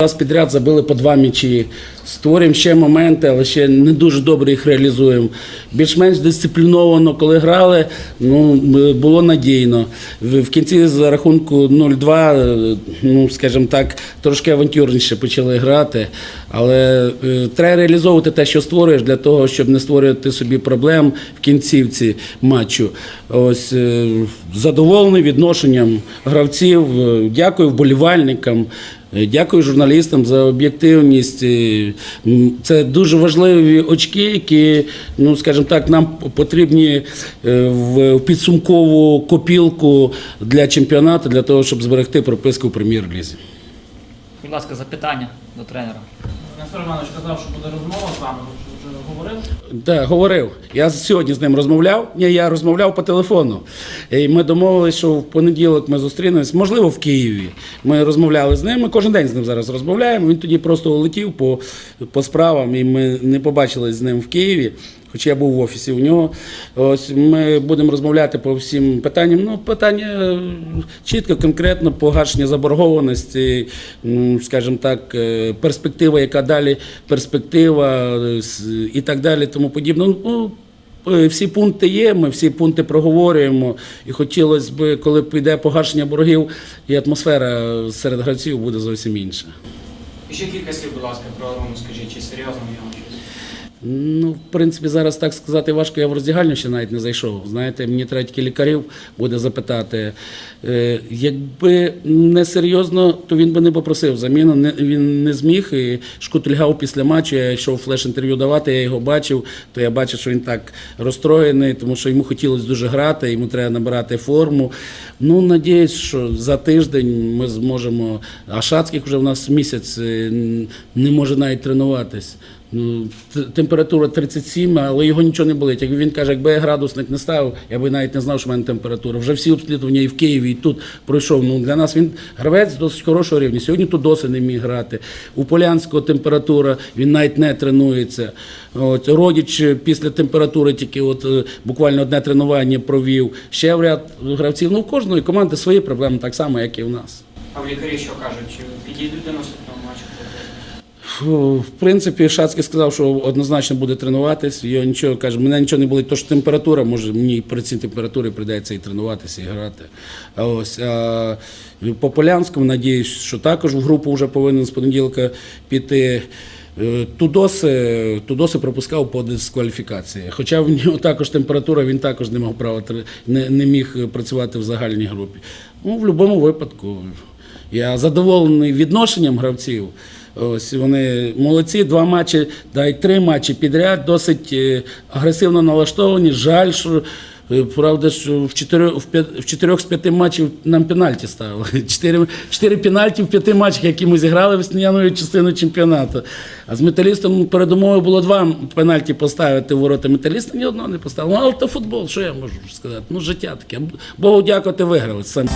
Раз підряд забили по два м'ячі. Створюємо ще моменти, але ще не дуже добре їх реалізуємо. Більш-менш дисципліновано, коли грали, ну, було надійно. В кінці за рахунку 0-2, е, ну, скажімо так, трошки авантюрніше почали грати. Але е, треба реалізовувати те, що створюєш, для того, щоб не створювати собі проблем в кінцівці матчу. Ось е, задоволений відношенням гравців. Е, Дякую вболівальникам. Е, Дякую журналістам за об'єктивність. Е, Це дуже важливі очки, які, ну скажімо так, нам потрібні е, в підсумкову копілку для чемпіонату, для того, щоб зберегти прописку в прем'єр-лізі. Будь ласка, запитання до тренера. Нестор Іванович казав, що буде розмова з вами. Вже говорив? Так, говорив. Я сьогодні з ним розмовляв. Ні, я розмовляв по телефону. І ми домовилися, що в понеділок ми зустрінемось, можливо, в Києві. Ми розмовляли з ним. Ми кожен день з ним зараз розмовляємо. Він тоді просто улетів по, по справам, і ми не побачились з ним в Києві. Хоча я був в офісі у нього. Ось ми будемо розмовляти по всім питанням. Ну, питання е, чітко, конкретно, погашення заборгованості, скажімо так, е, перспектива, яка далі перспектива е, і так далі, тому подібне. Ну, е, всі пункти є, ми всі пункти проговорюємо. І хотілося б, коли піде погашення боргів, і атмосфера серед гравців буде зовсім інша. І ще кілька слів, будь ласка, про Рому скажіть, чи серйозно я щось? Ну, в принципі, зараз так сказати важко, я в роздягальню ще навіть не зайшов. Знаєте, мені треба тільки лікарів буде запитати. Е, якби не серйозно, то він би не попросив заміну. Не, він не зміг і шкутильгав після матчу. Я йшов флеш-інтерв'ю давати, я його бачив, то я бачив, що він так розстроєний, тому що йому хотілося дуже грати, йому треба набирати форму. Ну, надіюсь, що за тиждень ми зможемо. А Шацьких вже в нас місяць е, не може навіть тренуватись. Ну, температура 37, але його нічого не болить. Як він каже, якби я градусник не ставив, я би навіть не знав, що в мене температура. Вже всі обслідування і в Києві, і тут пройшов. Ну, для нас він гравець досить хорошого рівня. Сьогодні тут досить не міг грати. У Полянського температура, він навіть не тренується. От, родич е, після температури тільки от, е, буквально одне тренування провів. Ще в ряд гравців. Ну, у кожної команди свої проблеми, так само, як і в нас. А в лікарі що кажуть? Чи підійдуть до наступного матчу? В принципі, Шацький сказав, що однозначно буде тренуватись. Його нічого каже, мене нічого не болить, то що температура, може мені при цій температурі прийдеться і тренуватися, і грати. А ось а, по Полянському, надіюсь, що також в групу вже повинен з понеділка піти. Е, Тудоси, Тудоси пропускав по дискваліфікації. Хоча в нього також температура, він також не мав права не, не міг працювати в загальній групі. Ну, в будь-якому випадку. Я задоволений відношенням гравців. Ось вони молодці, два матчі, да й три матчі підряд, досить е, агресивно налаштовані. Жаль, що е, правда, що в чотирьох, в, в чотирьох з п'яти матчів нам пенальті ставили. Чотири, чотири пенальті в п'яти матчах, які ми зіграли весняної частини чемпіонату. А з металістом передумовою було два пенальті поставити в ворота металіста, ні одного не поставили. Ну, але то футбол, що я можу сказати? Ну, життя таке. Богу дякувати, виграли. Сам.